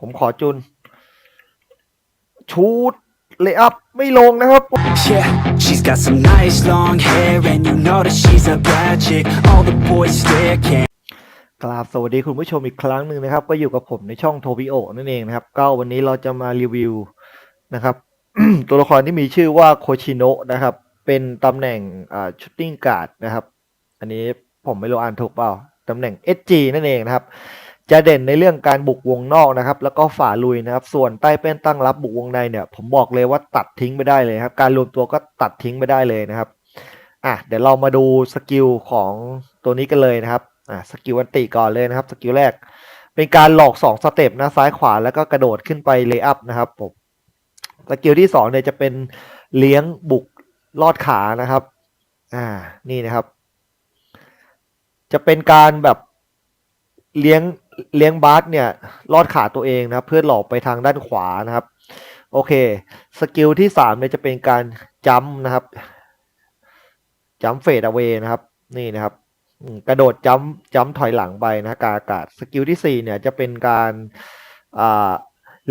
ผมขอจุน ชูดเลยอัพไม่ลงนะครับ Yeah, she's got some nice long hair, and you know that she's a bad chick. All the boys stare, can't กราบสวัสดีคุณผู้ชมอีกครั้งหนึ่งนะครับ ก็อยู่กับผมในช่องโทบิโอนั่นเองนะครับ ก็วันนี้เราจะมารีวิวนะครับ ตัวละครที่มีชื่อว่าโคชิโนะนะครับ เป็นตำแหน่งอ่าชุดติ้งการ์ดนะครับ อันนี้ผมไม่รู้อ่านถูกเปล่า ตำแหน่ง SG นั่นเองนะครับ จะเด่นในเรื่องการบุกวงนอกนะครับ แล้วก็ฝ่าลุยนะครับ ส่วนใต้เป็นตั้งรับบุกวงในเนี่ย ผมบอกเลยว่าตัดทิ้งไม่ได้เลยครับ การรวมตัวก็ตัดทิ้งไม่ได้เลยนะครับ อะเดี๋ยวเรามาดูสกิลของตัวนี้กันเลยนะครับ อะสกิลอันติก่อนเลยนะครับ สกิลแรก เป็นการหลอกสองสเต็ปนะซ้ายขวาแล้วก็กระโดดขึ้นไปเลย์อัพนะครับผมสกิลที่สองเนี่ยจะเป็นเลี้ยงบุกลอดขานะครับ อ่า นี่นะครับ จะเป็นการแบบเลี้ยง เลี้ยงบาสเนี่ยลอดขาตัวเองนะครับ เพื่อหลอกไปทางด้านขวานะครับ โอเค สกิลที่สามเนี่ยจะเป็นการจัมนะครับจัมเฟดเอา a y นะครับนี่นะครับกระโดดจัมจัมถอยหลังไปนะกาอากาศสกิลที่สี่เนี่ยจะเป็นการ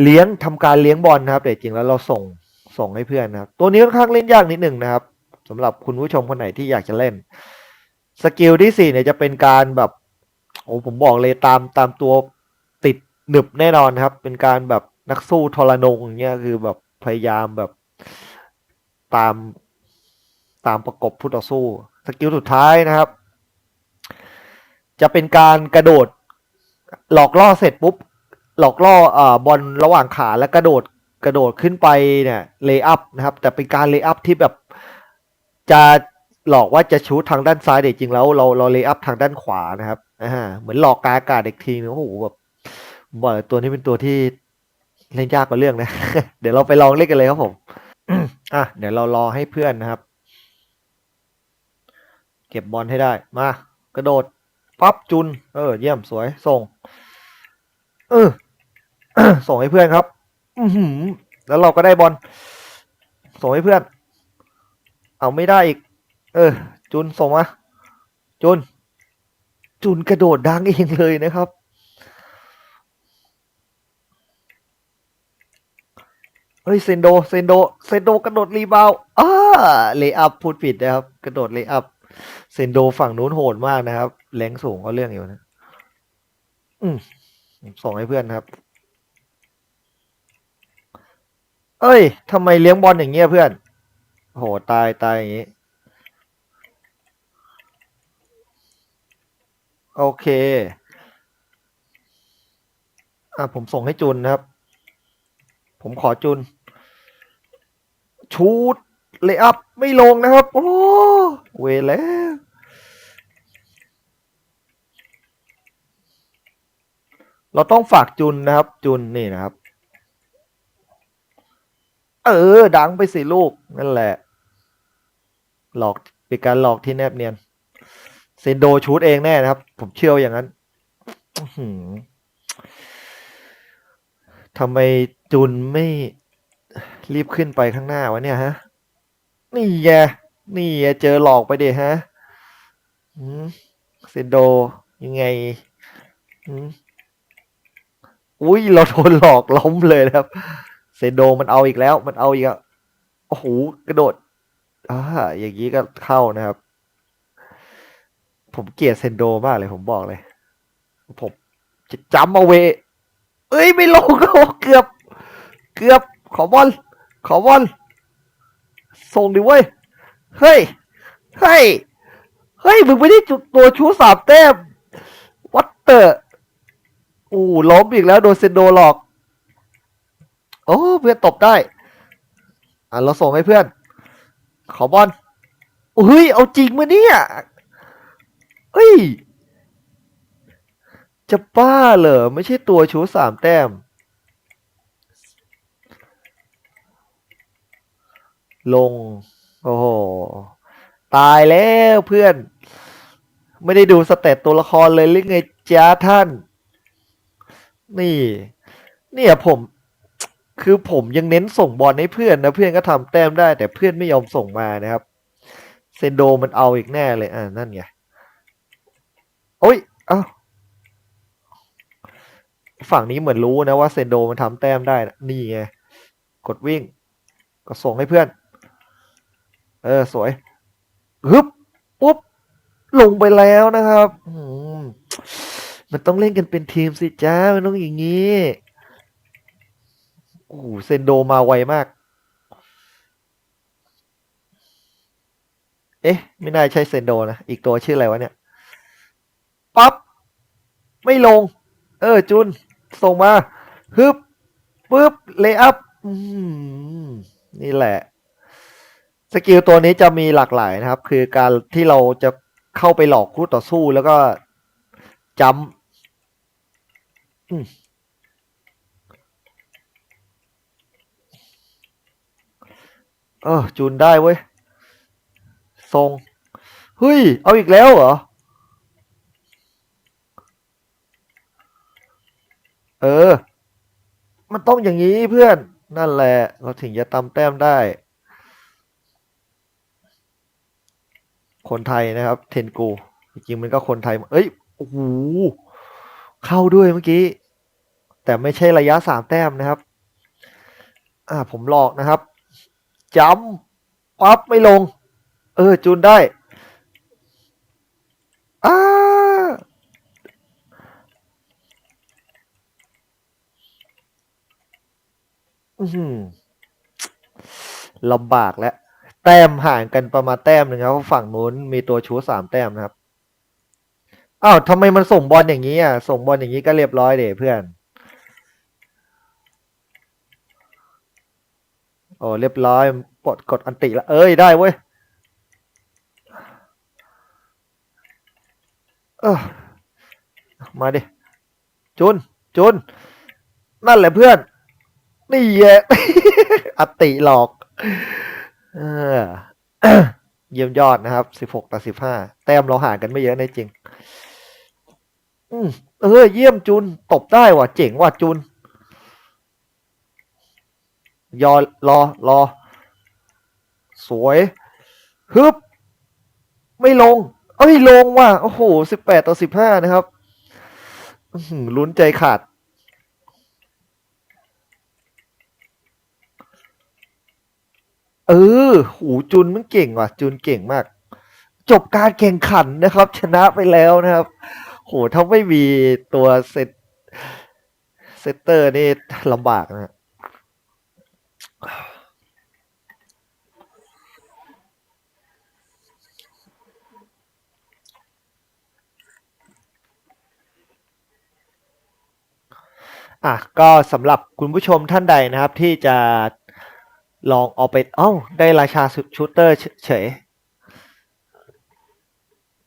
เลี้ยงทำการเลี้ยงบอลนะครับแต่จริงแล้วเราส่งส่งให้เพื่อนนะครับตัวนี้ค่อนข้างเล่นยากนิดหนึ่งนะครับสำหรับคุณผู้ชมคนไหนที่อยากจะเล่นสกิลที่สี่เนี่ยจะเป็นการแบบ อ้ผมบอกเลยตามตามตัวติดหนึบแน่นอนครับ เป็นการแบบนักสู้ทรนงอย่างเงี้ยคือแบบพยายามแบบตามตามประกบผู้ต่อสู้ สกิลสุดท้ายนะครับ จะเป็นการกระโดด หลอกล่อเสร็จปุ๊บ หลอกล่ออ่าบอลระหว่างขาแล้วกระโดดกระโดดขึ้นไปเนี่ยเลย์อัพนะครับ แต่เป็นการเลย์อัพที่แบบจะหลอกว่าจะชูทางด้านซ้ายแต่จริงแล้วเราเราเลย์อัพทางด้านขวานะครับ อ่าเหมือนหลอกกาอากาศอีกทีนึงโอ้โหแบบบอกเลยตัวนี้เป็นตัวที่เล่นยากกว่าเรื่องนะ เดี๋ยวเราไปลองเล่นกันเลยครับผมอะเดี๋ยวเรารอให้เพื่อนนะครับ เก็บบอลให้ได้ มากระโดดปั๊บจุน เออ เยี่ยมสวยส่ง เออส่งให้เพื่อนครับ อืแล้วเราก็ได้บอลส่งให้เพื่อน เอาไม่ได้อีก เออ จุนส่งมาจุน จุนกระโดดดังเองเลยนะครับเฮ้ยเซนโดเซนโดเซนโดกระโดดรีบาวอ้าเลย์อัพพูดผิดนะครับ กระโดดเลย์อัพเซนโดฝั่งนู้นโหดมากนะครับแรงสูงก็เรื่องอยู่นะ อืมส่งให้เพื่อนนะครับ เอ้ยทำไมเลี้ยงบอลอย่างเงี้ยเพื่อน โหตายตายอย่างงี้ โอเค อะผมส่งให้จุนนะครับ ผมขอจุน ชูดเลยอัพไม่ลงนะครับ โอ้เวแล้วเราต้องฝากจุนนะครับ จุนนี่นะครับ เออ ดังไปสิลูก นั่นแหละ หลอกเป็นการหลอกที่แนบเนียน เซนโดชูดเองแน่นะครับ ผมเชื่ออย่างนั้นทำไมจุนไม่รีบขึ้นไปข้างหน้าวะเนี่ยฮะ นี่แกนี่แกเจอหลอกไปเดฮะเซนโดยังไงอุ้ยเราโดนหลอกล้มเลยนะครับ เซนโดมันเอาอีกแล้ว มันเอาอีกอะโอ้โหกระโดดอ่าอย่างนี้ก็เข้านะครับ ผมเกลียดเซนโดมากเลยผมบอกเลย ผมจะจำเอาเว เอ้ย ไม่ลงก็เกือบ เกือบ ขอบอลขอบอลส่งดิเว้ย เฮ้ย เฮ้ย เฮ้ย มึงไม่ได้จุดตัวชูสามแต้มวัตเตอร์อู้ล้มอีกแล้วโดนเซนโดหลอก โอ้ เพื่อนตบได้ อะ เราส่งให้เพื่อน ขอบอลเฮ้ย เอาจริงมาเนี่ย เฮ้ย จะบ้าเหรอ ไม่ใช่ตัวชูสามแต้ม ลง โอ้โห ตายแล้วเพื่อน ไม่ได้ดูสเตตตัวละครเลยหรือไงจ้าท่าน นี่ เนี่ยผม คือผมยังเน้นส่งบอลให้เพื่อนนะเพื่อนก็ทำแต้มได้ แต่เพื่อนไม่ยอมส่งมานะครับ เซนโดมันเอาอีกแน่เลย อ่านั่นไง โอ้ยเอ้าฝั่งนี้เหมือนรู้นะว่าเซนโดมันทำแต้มได้นะนี่ไง กดวิ่ง ก็ส่งให้เพื่อน เออ สวยฮึบปุ๊บ ลงไปแล้วนะครับมันต้องเล่นกันเป็นทีมสิจ้ามันต้องอย่างนี้โอ้เซนโดมาไวมาก เอ๊ะ ไม่น่าใช่เซนโดนะ อีกตัวชื่ออะไรวะเนี่ย ปั๊บไม่ลง เออ จุน ส่งมาฮึบปึ๊บเลย์อัพอืมนี่แหละ สกิลตัวนี้จะมีหลากหลายนะครับ คือการที่เราจะเข้าไปหลอกคู่ต่อสู้แล้วก็จัมป์อืมเออจูนได้เว้ยทรงเฮ้ย เอาอีกแล้วเหรออ มันต้องอย่างนี้เพื่อน นั่นแหละ เราถึงจะตำแต้มได้ คนไทยนะครับ เทนกู จริงมันก็คนไทย เอ้ย โอ้โห เข้าด้วยเมื่อกี้ แต่ไม่ใช่ระยะสามแต้มนะครับ อ่า ผมหลอกนะครับจัมป์ปั๊บไม่ลง เออ จูนได้อ้าอื้อหือ ลำบากแล้ว แต้มห่างกันประมาณแต้มหนึ่งครับฝั่งนู้นมีตัวชูสามแต้มนะครับอ้าวทำไมมันส่งบอลอย่างนี้อะ ส่งบอลอย่างนี้ก็เรียบร้อยเดเพื่อนโอ้เรียบร้อยกดกดอันติละเอ้ยได้เว้ยเออมาดิจุนจุนนั่นแหละเพื่อน นี่แหละอติหลอกเออเยี่ยมยอดนะครับสิบหกต่อสิบห้าแต้มเราห่างกันไม่เยอะในจริง อืมเออ เยี่ยมจุน ตบได้ว่ะ เจ๋งว่ะจุน ยอรอรอ สวย ฮึบ ไม่ลง เอ้ย ลงว่ะ โอ้โหสิบแปดต่อสิบห้านะครับลุ้นใจขาด เออหูจุนมันเก่งว่ะ จุนเก่งมาก จบการแข่งขันนะครับ ชนะไปแล้วนะครับ โหถ้าไม่มีตัวเซตเซตเตอร์นี่ลำบากนะอะก็สำหรับคุณผู้ชมท่านใดนะครับที่จะ ลองเอาไปเอ้าได้ราชาชูเตอร์เฉย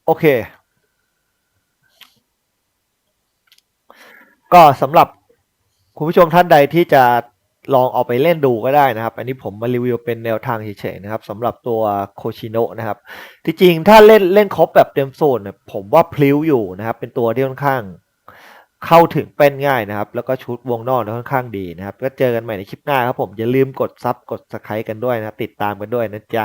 โอเค ก็สำหรับคุณผู้ชมท่านใดที่จะลองเอาไปเล่นดูก็ได้นะครับ อันนี้ผมมารีวิวเป็นแนวทางเฉยๆนะครับสำหรับตัวโคชิโนะนะครับ ที่จริงถ้าเล่นเล่นครบแบบเต็มโซนเนี่ยผมว่าพลิ้วอยู่นะครับ เป็นตัวที่ค่อนข้าง เข้าถึงเป็นง่ายนะครับ แล้วก็ชุดวงนอกค่อนข้างดีนะครับ ก็เจอกันใหม่ในคลิปหน้าครับผมอย่าลืมกดซับกดสไครต์กันด้วยนะติดตามกันด้วยนะจ๊ะ